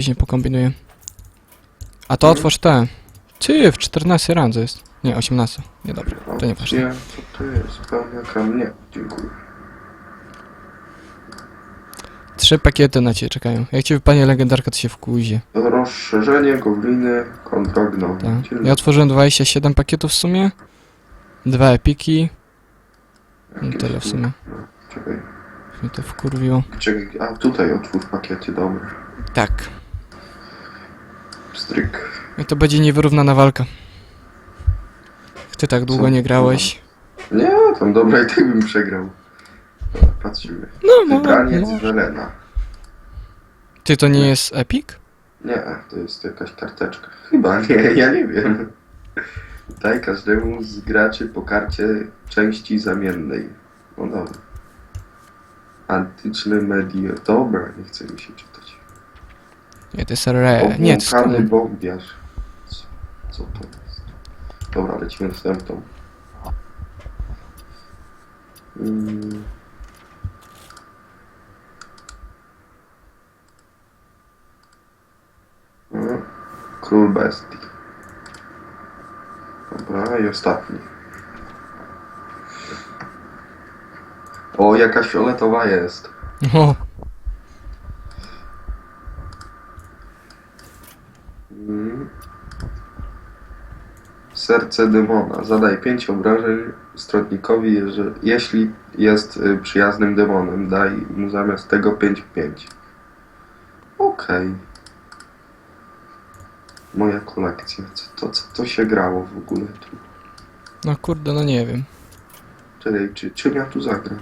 później pokombinuję. A to otwórz te. Ty, w 14 randze jest. Nie, 18. Nie, dobra, to nie ważne. Nie, co to jest? Pełnia kam... Nie, dziękuję. Trzy pakiety na ciebie czekają. Jak ci wypadnie legendarka, to się wkuzie. Rozszerzenie gobliny kontra gnom. Tak. Ja otworzyłem 27 pakietów w sumie. Dwa epiki. No tyle w sumie. No, czekaj. Mnie to wkurwiło. Czekaj, a tutaj otwórz pakiety, dobra. Tak. I to będzie niewyrównana walka. Ty tak długo Co? nie grałeś. Nie, tam dobra i tak bym przegrał. Dobra, Patrzymy. No, Wybraniec no. Welena. Ty to nie jest epik? Nie, to jest jakaś karteczka. Chyba nie, ja nie wiem. Daj każdemu z graczy po karcie części zamiennej. No dobra. Antyczny media. Dobra, nie chce mi się czytać. Nie, to jest re... Nie, to jest Obłąkany kurde. bombiarz. Co, co to jest? Dobra, lecimy następną. Mm. No, Król bestii. Dobra, i ostatni. O, jakaś fioletowa jest. O, Mm. Serce demona. Zadaj 5 obrażeń stronnikowi, jeże- jeśli jest y, przyjaznym demonem. Daj mu zamiast tego 5-5. Okej. Moja kolekcja. Co to, co to się grało w ogóle tu? no kurde, no nie wiem. Czekaj, czy, czym ja tu zagram?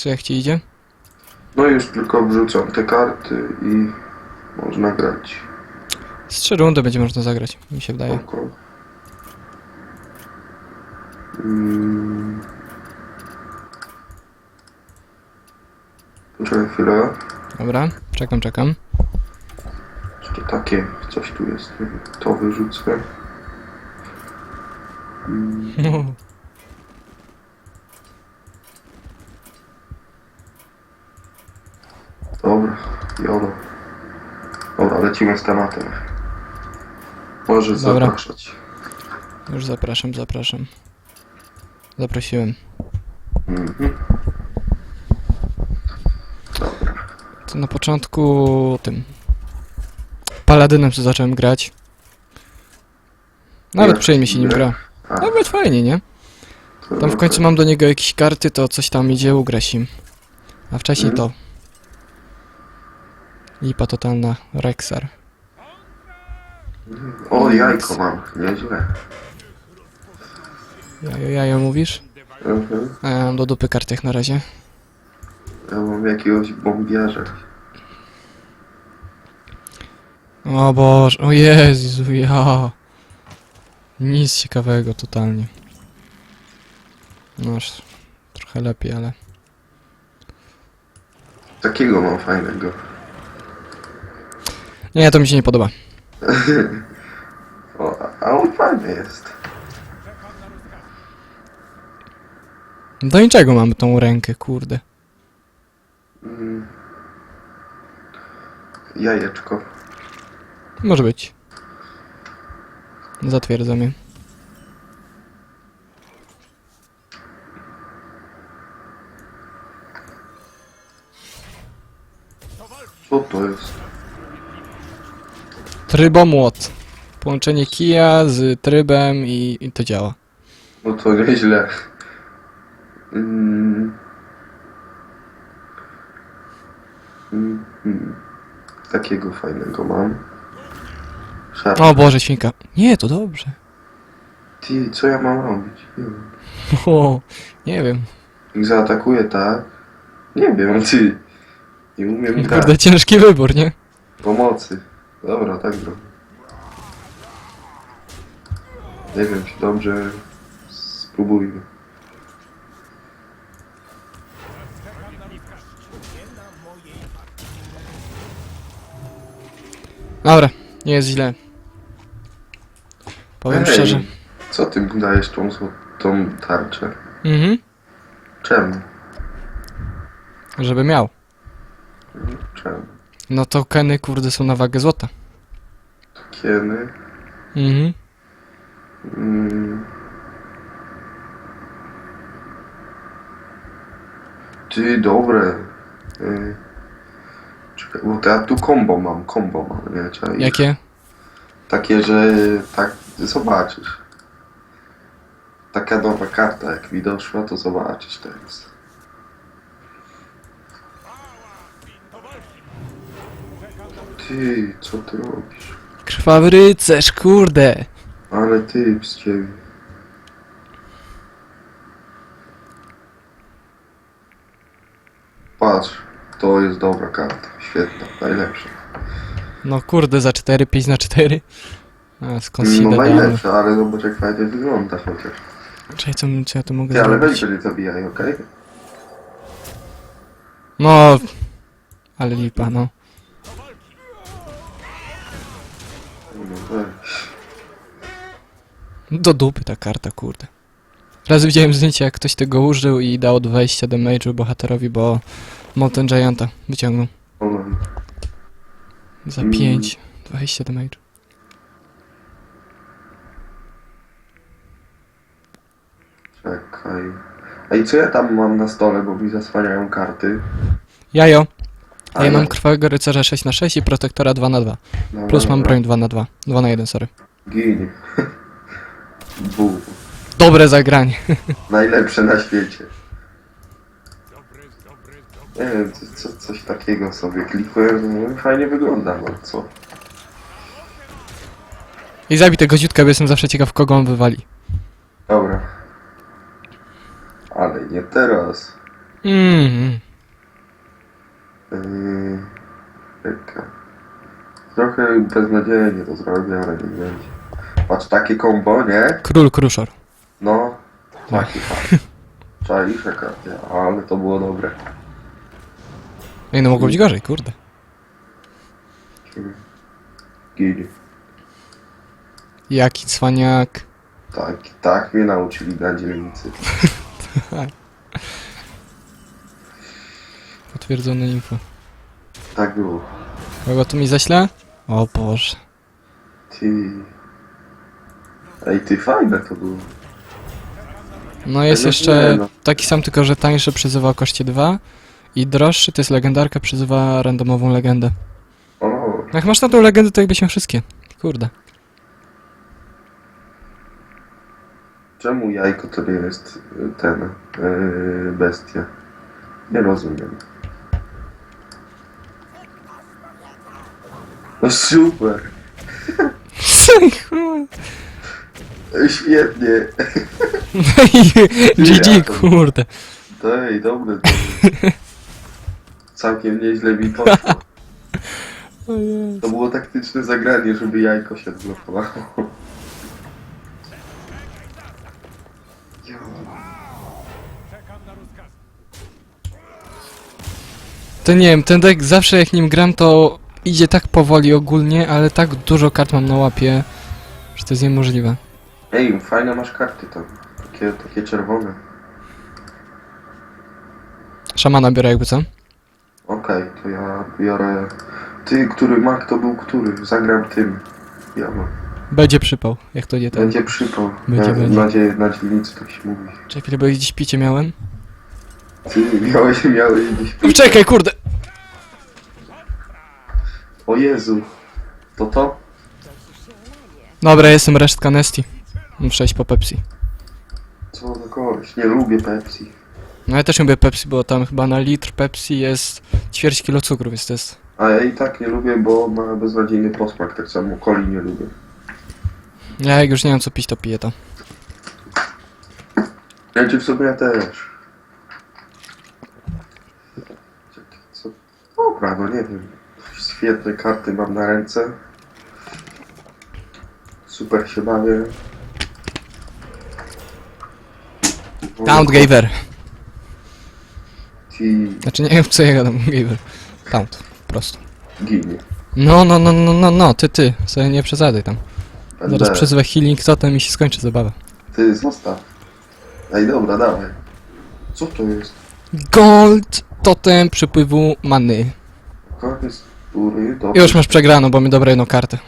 Co jak ci idzie? No już tylko wrzucam te karty i można grać. Z trzy rundy będzie można zagrać, mi się wydaje. Oko. Mm. Poczekaj chwilę. Dobra, czekam, czekam. Jeszcze takie, coś tu jest. To wyrzucę. Mm. No. Dobra, jolo. Dobra, lecimy z tematem. Możesz Dobra. zapraszać. Już zapraszam, zapraszam. Zaprosiłem. Mhm. Dobra. To na początku tym. Paladynem co zacząłem grać. Nawet przyjemnie się nim gra? gra. A, Nawet fajnie, nie? Tam w końcu mam do niego jakieś karty, to coś tam idzie ugrać im. A wcześniej Mhm. to. Lipa totalna, Rexar. O, jajko mam, nieźle. Jajo, jajo mówisz? Mhm. A ja mam do dupy kart jak na razie. Ja mam jakiegoś bombiarza. O Boże, o Jezu, ja. Nic ciekawego totalnie. No aż trochę lepiej, ale... Takiego mam fajnego. Nie, to mi się nie podoba. O, a- on fajny jest. Do niczego mamy tą rękę, kurde. Mm. Jajeczko. Może być. Zatwierdzam je. Co to jest? Trybomłot. Połączenie kija z trybem i, i to działa. No to nieźle. Mm. Mm, mm. Takiego fajnego mam. Szarp. O Boże, świnka. Nie, to dobrze. Ty, co ja mam robić? Nie wiem. O, nie wiem. Ich zaatakuję tak? Nie wiem, ty. Nie umiem grać. Kurde, ciężki wybór, nie? Pomocy. Dobra, tak zrobię. Nie wiem, czy dobrze. Spróbujmy. Dobra, nie jest źle. Powiem Ej, szczerze. Co ty mu dajesz tą złotą tarczę? Mhm. Czemu? Żeby miał. Czemu? No to keny kurde są na wagę złota. Kieny? Mhm. Mm. Ty, dobre. Y. Czekaj, bo to ja tu combo mam, combo mam, nie? Czekaj. Jakie? Takie, że tak, zobaczysz. Taka nowa karta, jak mi doszła, to zobaczysz teraz. Ty, co ty robisz? Krwawy rycerz, kurde. Ale ty z ciebie. Patrz, to jest dobra karta. Świetna, najlepsza. No kurde, za 4, 5 na 4. A skąd No najlepsza, ale zobacz jak fajnie wygląda chociaż. Czekaj, co, co ja tu mogę Ty, ale weź zrobić? nie zabijaj, okej? No, ale lipa, no. No Do dupy ta karta, kurde. Raz widziałem zdjęcie, jak ktoś tego użył i dał 20 damage'u bohaterowi, bo Molten Gianta wyciągnął. Za Mm. 5. 20 damage'u. Czekaj. Ej, co ja tam mam na stole, bo mi zasłaniają karty? Jajo. A ja Ale- mam krwawego rycerza 6 na 6 i protektora 2 na 2 Dobra, Plus mam dobra. broń 2 na 2 2 na 1 sorry. Gin. Bu. Dobre zagranie. Najlepsze na świecie. Nie wiem, co, co, coś takiego sobie klikłem, no, fajnie wygląda, no co? I zabij tego ziutka, bo jestem zawsze ciekaw, kogo on wywali. Dobra. Ale nie teraz. Mm. Yy, czekaj. Trochę beznadziejnie to zrobię, ale nie będzie. Patrz, takie kombo, nie? Król Kruszor. No, taki tak. Czaisz jaka, ale to było dobre. Ej, no mogło być gorzej, kurde. Gili. Jaki cwaniak. Tak, tak mnie nauczyli na dzielnicy. Potwierdzone info. Tak było. Kogo tu mi zaśle? O Boże. Ty. Ej, ty fajne to było. No jest no jeszcze no. taki sam, tylko że tańszy przyzywa o koszcie 2 i droższy to jest legendarka, przyzywa randomową legendę. O, Jak masz na tą legendę, to jakbyś miał wszystkie. Kurde. czemu jajko to nie jest y, ten yy, bestia? Nie rozumiem. No super. Świetnie. GG, kurde. Ej, dobre to. Całkiem nieźle mi poszło. To było taktyczne zagranie, żeby jajko się odblokowało. Jo. To nie wiem, ten deck zawsze jak nim gram, to idzie tak powoli ogólnie, ale tak dużo kart mam na łapie, że to jest niemożliwe. Ej, fajne masz karty tam. Takie, takie czerwone. Szamana biorę jakby co? Okej, to ja biorę... Ty, który mak to był który? Zagram tym. Ja mam. Będzie przypał, jak to nie ten. Będzie przypał. Będzie, na, będzie. Na, dzie- na dzielnicy tak się mówi. Czekaj bo gdzieś picie miałem. Ty, miałeś, miałeś gdzieś... Czekaj, kurde! O Jezu. To to? Dobra, jestem resztka Nesty. Muszę iść po Pepsi. Co za koleś? Nie lubię Pepsi. No ja też lubię Pepsi, bo tam chyba na litr Pepsi jest ćwierć kilo cukru, więc to jest... A ja i tak nie lubię, bo ma beznadziejny posmak. Tak samo coli nie lubię. Ja jak już nie wiem co pić, to piję to. Ja czy w sumie ja też. Co? Dobra, no nie wiem. Świetne karty mam na ręce. super się bawię. Taunt Gaver. Ci Znaczy nie wiem co ja gadam, Gaver. Taunt, po prostu. No, no, no, no, no, no, ty, ty, sobie nie przesadzaj tam. Zaraz Będę. przyzwę healing totem i się skończy zabawa. Ty, zostaw. Ej, dobra, dawaj. Co to jest? Gold totem przypływu many. Koniec tury, dobra. Już masz przegraną, bo mi dobra jedną kartę.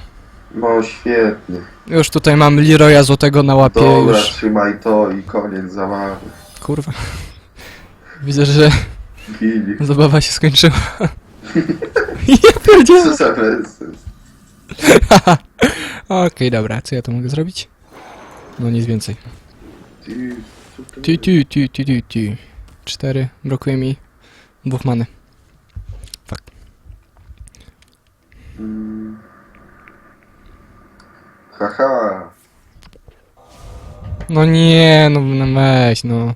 No, świetnie. Już tutaj mam Leroya złotego na łapie, Dobra, już... trzymaj to i koniec zabawy. Kurwa. Widzę, że Gili. zabawa się skończyła. ja pierdzielę. Co za bezsens. Okej, dobra, co ja to mogę zrobić? No nic więcej. Ty, co to Tu, jest? tu, tu, tu, tu, tu. Cztery, brakuje mi dwóch many. Mm. Haha. No nie, no, no weź, no.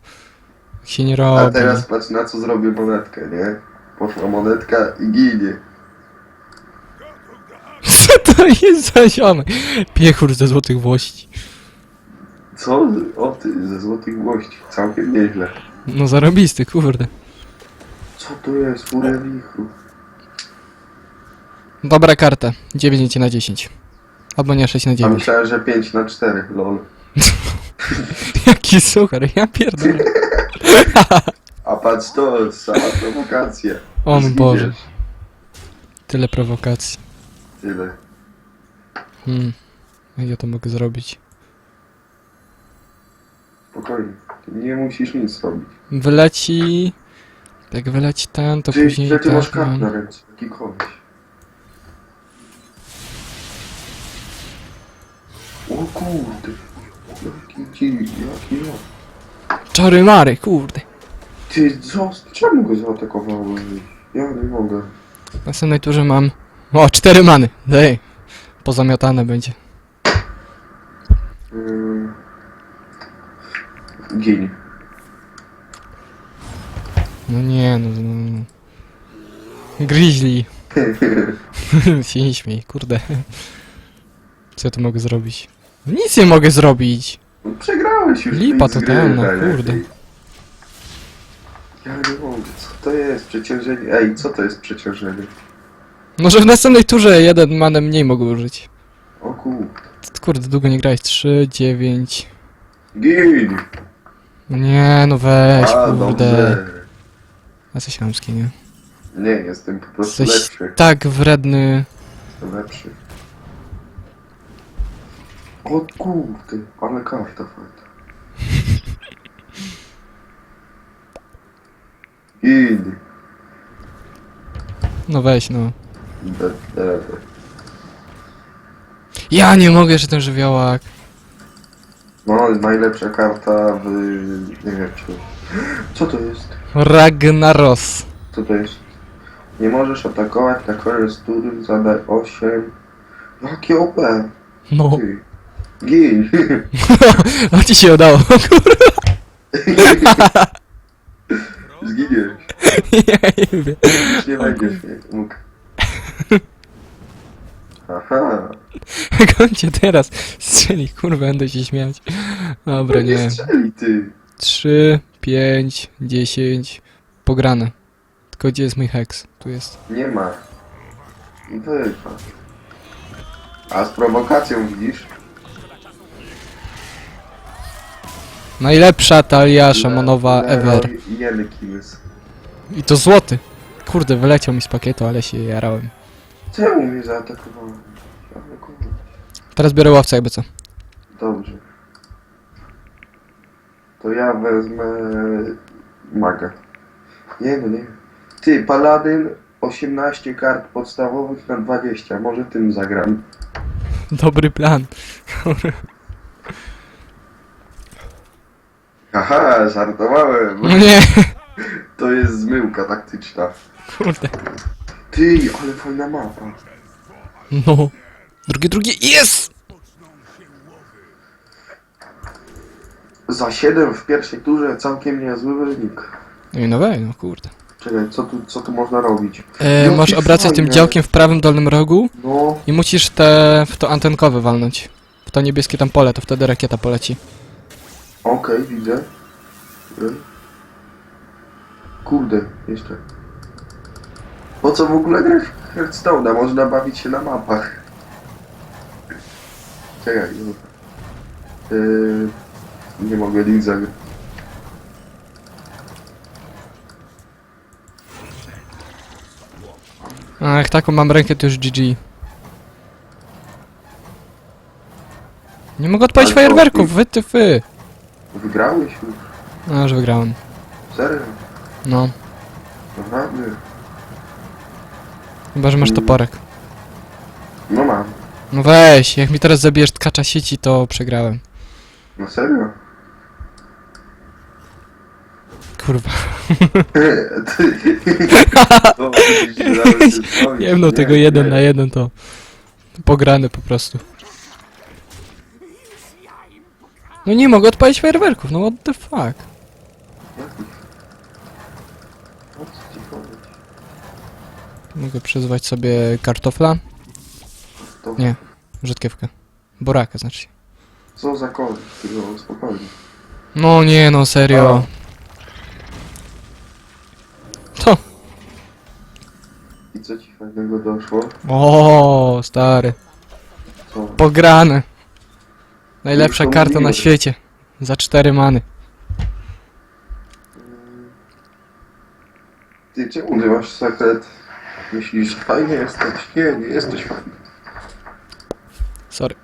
Tak się nie A robi. teraz patrz na co zrobię monetkę, nie? Poszła monetka i ginie. Co to jest za ziomek? Piechur ze złotych włości. Co? O ty, ze złotych głości. Całkiem nieźle. No zarobisty, kurde. Co to jest? Furę wichru. Dobra karta. 9 na 10. Albo nie, 6 na A 9. myślałem, że 5 na 4, lol. Jaki suchar, ja pierdolę. A patrz to, sama prowokacja. O mój Zginiesz. Boże. Tyle prowokacji. Tyle. Hmm. Jak ja to mogę zrobić? Spokojnie. Ty nie musisz nic robić. Wyleci... Jak wyleci ten, to Ty, później że ty masz tak kart mam... na ręce. Taki O kurde. Jaki ci, jaki ja. Czary mary, kurde. Ty, co? Czemu go zaatakowałeś? Ja nie mogę. W następnej turze mam... O, cztery many. Dej. Pozamiatane będzie. Yy... Gin. No nie, no... no. Grizzly. się nie śmiej, kurde. Co ja tu mogę zrobić? Nic nie mogę zrobić. No, Przegrałeś już. Lipa gry, totalna, kurde. Ja nie mogę. Co to jest przeciążenie? Ej, co to jest przeciążenie? No, że w następnej turze jeden manę mniej mogę użyć. O kurde. Kurde, długo nie grałeś. 3, 9... Gin! Nie, no weź, A, kurde. dobrze. Jesteś chamski, nie? Nie, jestem po prostu Jesteś lepszy. tak wredny. Lepszy. O kurde, ale karta fajna. Gin! No weź, no. De, de. Ja nie mogę, że ten żywiołak. No, jest najlepsza karta w... nie wiem czy... Co to jest? Ragnaros. Co to jest? Nie możesz atakować na koniec tury, zadaj 8. Jakie OP? No. Ty. Gin! A ci się udało. Zginiesz. ja nie wiem. Już nie będziesz mógł. Aha. Jak on cię teraz strzeli, kurwa, będę się śmiać. Dobra, nie nie. strzeli ty. 3, 5, 10. Pograne. Tylko gdzie jest mój heks? Tu jest. Nie ma. Wypa. A z prowokacją widzisz? Najlepsza talia szamonowa Le- ever. I to złoty. Kurde, wyleciał mi z pakietu, ale się jarałem. Czemu mnie? Ale kurde. Teraz biorę łowcę jakby co. Dobrze. To ja wezmę maga. Nie no nie. Ty, paladyn 18 kart podstawowych na 20. Może tym zagram. Dobry plan. Haha, żartowałem. No nie, To jest zmyłka taktyczna. kurde. Ty, ale fajna mapa. No. Drugie, drugie, jest! Za 7 w pierwszej turze całkiem niezły wynik. No i no wej, no kurde. Czekaj, co tu, co tu można robić? E, Jakie możesz obracać tym fajne. działkiem w prawym dolnym rogu No, i musisz te w to antenkowe walnąć. W to niebieskie tam pole, to wtedy rakieta poleci. Okej, widzę. Okej. Kurde, jeszcze. Po co w ogóle grać w Hearthstone'a? Można bawić się na mapach. Czekaj, no. Yy, nie mogę nic zagrać. A jak taką mam rękę, to już GG. Nie mogę odpalić Ale to- fajerwerków, wy ty fy. Wygrałeś już? No, już wygrałem. Serio? No, Naprawdę? chyba, że masz Mm. toporek. No mam. No weź, jak mi teraz zabijesz tkacza sieci, to przegrałem. No serio? Kurwa. Ty. Widzisz, nawet się no, tego Nie, jeden nie. na jeden to... Pograny po prostu. No nie mogę odpalić fajerwerków, no what the fuck. Jakich? O co ci chodzi? Mogę przyzwać sobie kartofla? To Nie. Rzutkiewkę. Boraka znaczy się. Co za koleś, tylko spokojnie. No nie no, serio. To. I co ci fajnego doszło? O, stary. Co? Pograne. Najlepsza karta na świecie. Za cztery many. Ty czemu ty masz sekret? Myślisz, fajnie jesteś? Nie, nie jesteś fajny. Sorry.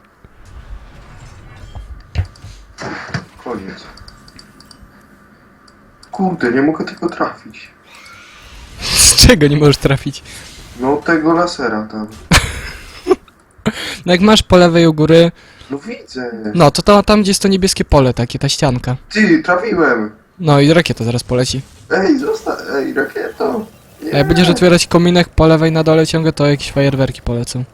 Koniec. Kurde, nie mogę tego trafić. Z czego nie możesz trafić? No tego lasera tam. No jak masz po lewej u góry, No widzę. no to, to tam gdzie jest to niebieskie pole takie, ta ścianka. Ty, trafiłem. No i rakieta zaraz poleci. Ej, zostań. Ej, rakieto. Nie. A jak będziesz otwierać kominek po lewej na dole ciągle, to jakieś fajerwerki polecą.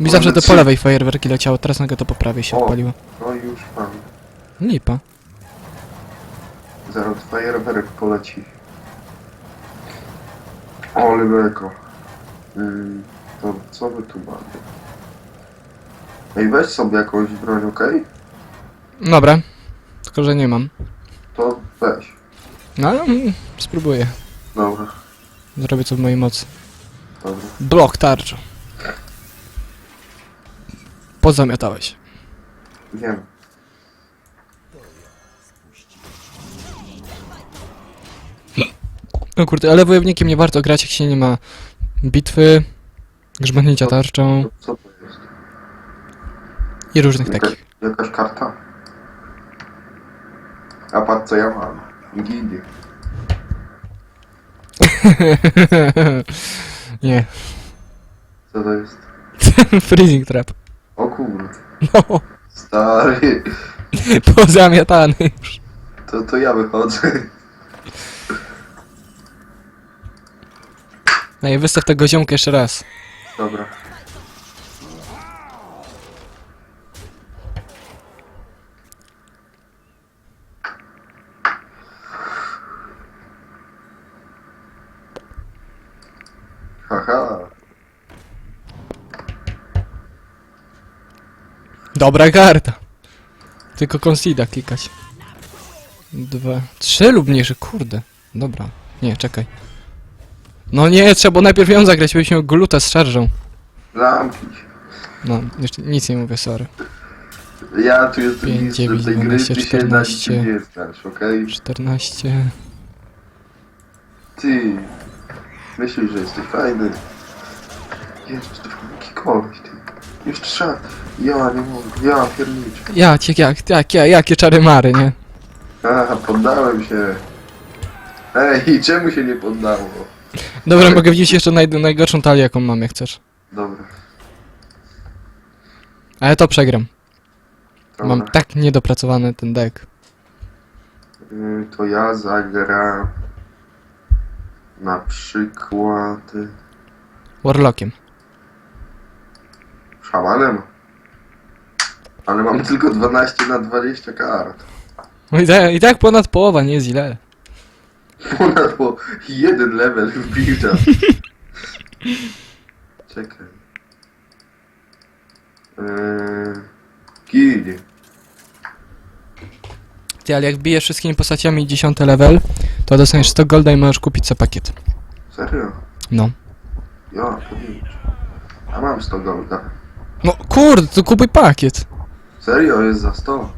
Mi zawsze te po lewej fajerwerki leciało, teraz nagle to po prawej się O. odpaliło. No już mam. Lipa. Zaraz fajerwerek poleci. Ole beko. Mm, to co wy tu mamy? Ej, weź sobie jakąś broń, okej? Dobra. Tylko, że nie mam. To weź. No ale mm, spróbuję. Dobra, Zrobię co w mojej mocy. dobra. Blok tarcza. Pozamiatałeś. Wiem. No kurde, ale wojownikiem nie warto grać, jak się nie ma bitwy, grzmotnięcia tarczą co to? I różnych Jaka, takich. jakaś karta? A patrz co ja mam. Gildię. nie. Co to jest? Freezing trap. O kurde. No, Stary. pozamiatany już. To, to ja wychodzę. No i wystaw tego ziomka jeszcze raz. Dobra. Haha. Dobra karta. Tylko Concida klikać. Dwa, trzy lub mniejsze, kurde. Dobra. Nie, czekaj. No nie, trzeba było najpierw ją zagrać, byśmy miał gluta z szarżą. Zamknij się. No, jeszcze nic nie mówię, sorry. Ja tu jestem Pięć, mistrzem dziewięć, tej gry, dwanaście, ty się na 14. niczym nie znasz, okej? 14. Ty. Myślisz, że jesteś fajny. Jeszcze taki koleś, ty. Jeszcze szat. Ja nie mogę, ja pierniczę. Ja, cię, jak, jak, jak, jakie czary mary, nie? Aha, poddałem się. Ej, czemu się nie poddało? Dobra, mogę widzieć jeszcze naj, najgorszą talię, jaką mam, jak chcesz. Dobra. Ale to przegram. dobra. Mam tak niedopracowany ten deck. Y, To ja zagram na przykład y, Warlockiem. Szamanem. Ale mam tylko 12 na 20 kart. No i tak, i tak ponad połowa, nie jest źle. Ponad po jeden level wbita. Czekaj. Eee, Ginie. Ty, ale jak bijesz wszystkimi postaciami 10 level, to dostaniesz 100 golda i możesz kupić co pakiet. Serio? No. Ja, to nie A mam 100 golda. No kurde, to kupuj pakiet. Serio, jest za 100.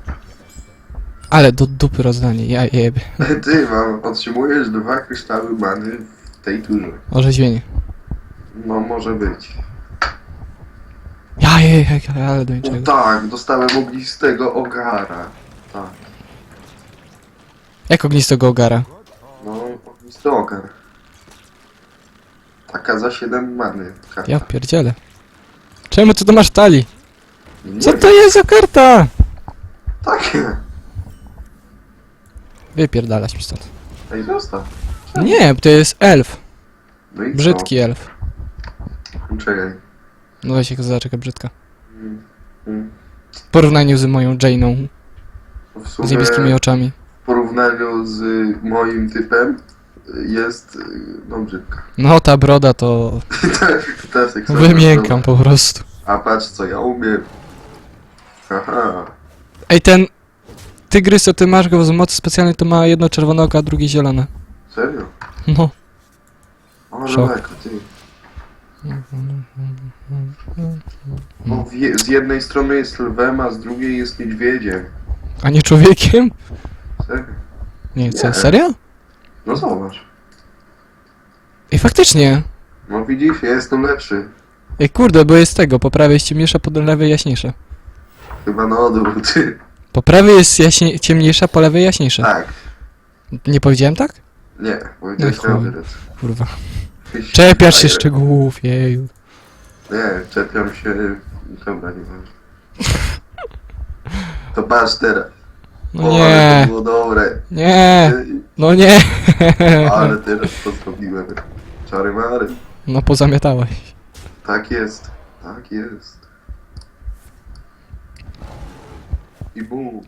Ale do dupy rozdanie, ja jebie. Ty, mam, otrzymujesz dwa kryształy many w tej turze. Orzeźwienie. No, może być. Ja jebie, ale do O niczego. tak, dostałem ognistego ogara. Tak, Jak ognistego ogara? no, ognisty ogar. Taka za 7 many. Karta. Ja pierdzielę. Czemu ty to masz w talii? Nie Co wiem. to jest za karta? Takie. Wypierdalać mi stąd. Ej, zostaw. Nie, to jest elf. No i co? Brzydki elf. Czekaj. No weź jak zaczeka brzydka. Mm, mm. W porównaniu z moją Jane'ą, W z niebieskimi oczami. w porównaniu z moim typem jest y, no brzydka. No ta broda to Ta seksowna wymiękam po prostu. A patrz co ja umiem. Haha. Ej, ten tygrys, co ty masz go z mocy specjalnej, to ma jedno czerwone oko, a drugie zielone. Serio? No. O, Szok. daleko, ty. W je, z jednej strony jest lwem, a z drugiej jest niedźwiedziem. A nie człowiekiem? Serio? Nie, co, Nie. serio? No zobacz. Ej, faktycznie. No widzisz, ja jestem lepszy. Ej, kurde, bo jest tego, po prawej jest ciemniejsza, po lewej jaśniejsza. Chyba na odwrót. Po prawej jest jaśnie, ciemniejsza, po lewej jaśniejsza. tak. Nie powiedziałem tak? Nie, powiedziałeś No na chuj. odwrót. Kurwa. Czepiasz się szczegółów, jeju. Nie, czepiam się... Dobra, nie wiem. To patrz teraz. No o, ale nie, to było dobre. nie, no nie. Ale teraz to zrobiłem. Czary mary. No pozamiatałeś. Tak jest. Tak jest. I bum.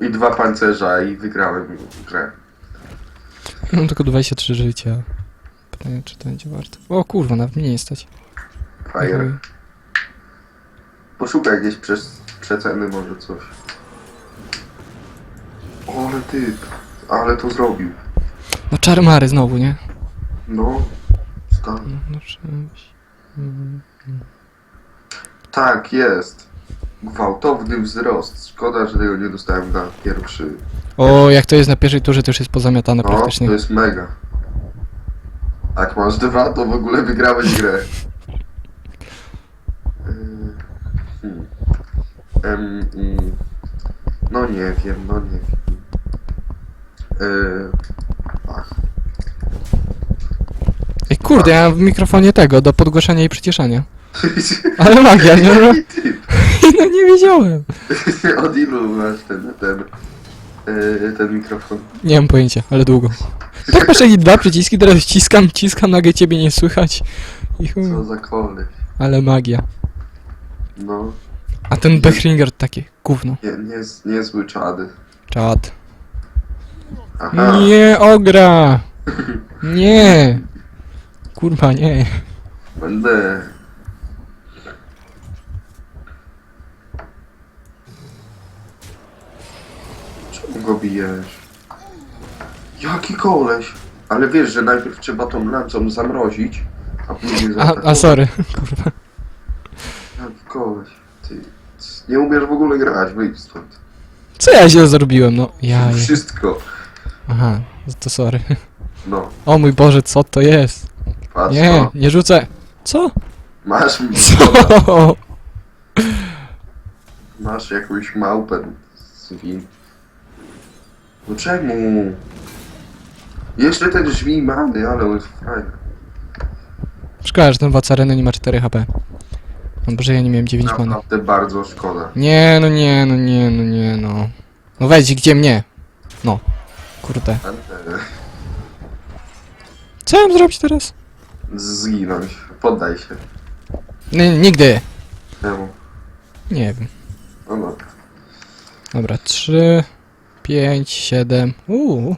I dwa pancerza i wygrałem grę. Mam tylko 23 życia. Pytanie, czy to będzie warto. O kurwa, nawet mnie nie stać. Fire. Poszukaj gdzieś przez przeceny może coś. O, ale ty. Ale to zrobił. No czarmary znowu, nie? No. Stan. No, no cześć. Mm. Tak, jest. Gwałtowny wzrost. Szkoda, że tego nie dostałem na pierwszy. O, jak to jest na pierwszej turze, to już jest pozamiatane No, praktycznie. to jest mega. Jak masz dwa, to w ogóle wygrałeś grę. Yy, hmm. Em, mm. No nie wiem, no nie wiem. Yy. Ej, kurde, ja mam w mikrofonie tego, do podgłaszania i przycieszania. Ale magia, nie? No, typ? no nie wiedziałem. Od ilu masz ten, ten, yy, ten mikrofon? Nie mam pojęcia, ale długo. Tak masz jakieś dwa przyciski, teraz wciskam, wciskam, nagle ciebie nie słychać. I chuj. Co za koleś. Ale magia. No, A ten Bechringer takie, gówno. nie, nie, niezły czady. Czad. Aha. Nie, ogra! Nie! Kurwa, nie. Będę. Czemu go bijesz? Jaki koleś? Ale wiesz, że najpierw trzeba tą lancą zamrozić, a później A, zaatakować. a sorry, kurwa. Jaki koleś? Ty nie umiesz w ogóle grać, wyjdź stąd. Co ja źle zrobiłem, no? Ja. Wszystko. Aha, to sorry. No, O mój Boże, co to jest? patrz Nie, no. nie rzucę. Co? Masz mi Co? Masz jakąś małpę zwin. No czemu? Jeszcze te drzwi mamy, ale on jest fajny. Szkoda, że ten władca areny nie ma 4 HP. No Boże, ja nie miałem 9 mana. Naprawdę bardzo szkoda. Nie, no nie, no nie, no nie, no. No wejdź, gdzie mnie? No. Kurde. Co mam zrobić teraz? Zginąć. Poddaj się. Nie, nigdy. Czemu? Nie wiem. No no. Dobra, 3, 5, 7. Uuu.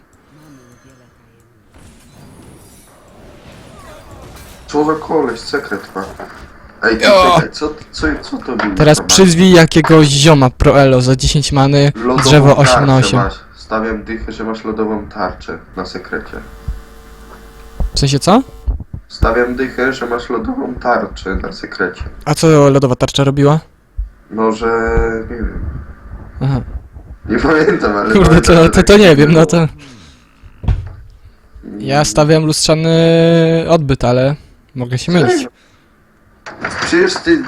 Za koleś, sekret ma. Ej, ty O! czekaj, co, co, co to było? Teraz przyzwij jakiegoś zioma proelo za 10 many, drzewo 8 na tarczę 8. Masz. Stawiam dychę, że masz lodową tarczę na sekrecie. W sensie co? Stawiam dychę, że masz lodową tarczę na sekrecie. A co lodowa tarcza robiła? No, że... nie wiem. Aha. Nie pamiętam, ale... Kurde, pamiętam, to, że to, tak to nie wiem, no to... Ja stawiam lustrzany odbyt, ale mogę się mylić. Przecież ty...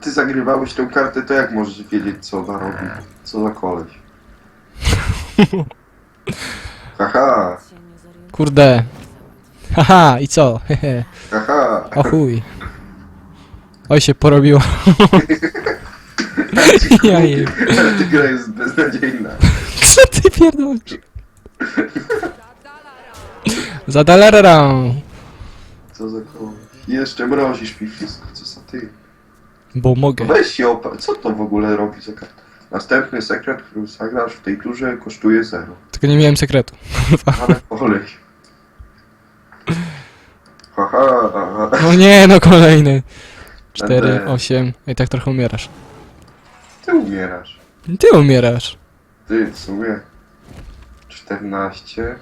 Ty zagrywałeś tą kartę, to jak możesz wiedzieć, co ona robi? Co za koleś? Haha, Kurde. Haha, i co? Hehe. haha. O chuj. Oj się porobiło. Ja. Ale ta gra jest beznadziejna. Co ty pierdolisz? Za dalararą. Co za koleś. Jeszcze mrozisz mi wszystko, co za ty. Bo mogę. Weź się opa... Co to w ogóle robi za karta? Następny sekret, który zagrasz w tej turze kosztuje zero. Tylko nie miałem sekretu. Ale koleś. Haha. No nie, no kolejny. 4, Będę- 8. I tak trochę umierasz. Ty umierasz. Ty umierasz. Ty, w sumie. 14.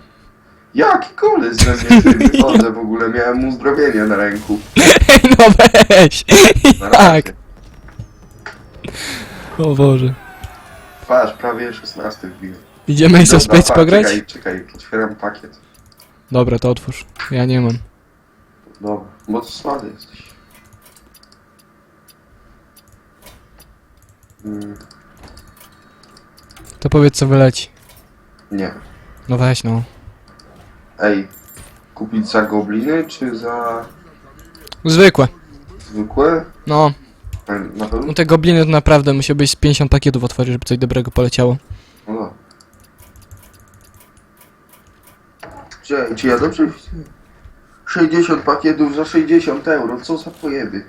Jaki koleś ze mnie ty wychodzę w ogóle, miałem uzdrowienie na ręku. Ej, no weź! Na razie. O Boże. Twarz, prawie 16 wbiłem. Idziemy Ace of Dobra, Spades pa, pograć? Czekaj, czekaj, otwieram pakiet. Dobra, to otwórz. Ja nie mam. Dobra, bo to słaby jesteś. Mm, To powiedz co wyleci. nie. No weź no. Ej, kupić za gobliny czy za Zwykłe. zwykłe? No, Na pewno? no te gobliny to naprawdę musiałbyś z 50 pakietów otworzyć, żeby coś dobrego poleciało. No dobra. Czy, czy ja dobrze widzę? 60 pakietów za 60 euro, co za pojeby?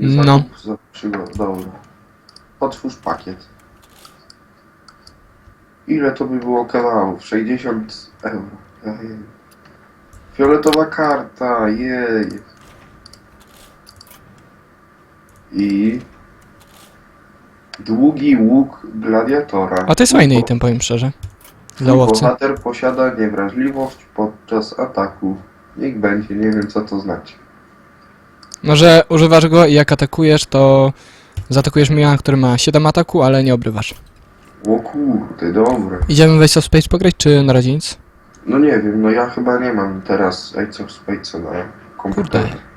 No. Zakup Za dobra. Otwórz pakiet. Ile to by było kawałów? 60 euro. Fioletowa karta, jej. I... Długi łuk gladiatora. A to jest fajny item, powiem szczerze. Dla łowcy. Bohater posiada niewrażliwość podczas ataku. Niech będzie, nie wiem co to znaczy. No, że używasz go i jak atakujesz, to zaatakujesz miniona, który ma 7 ataku, ale nie obrywasz. O kurde, dobre. Idziemy w Ace of Spades pograć, czy na razie nic? No nie wiem, no ja chyba nie mam teraz Ace of Spades na komputerze. Kurde.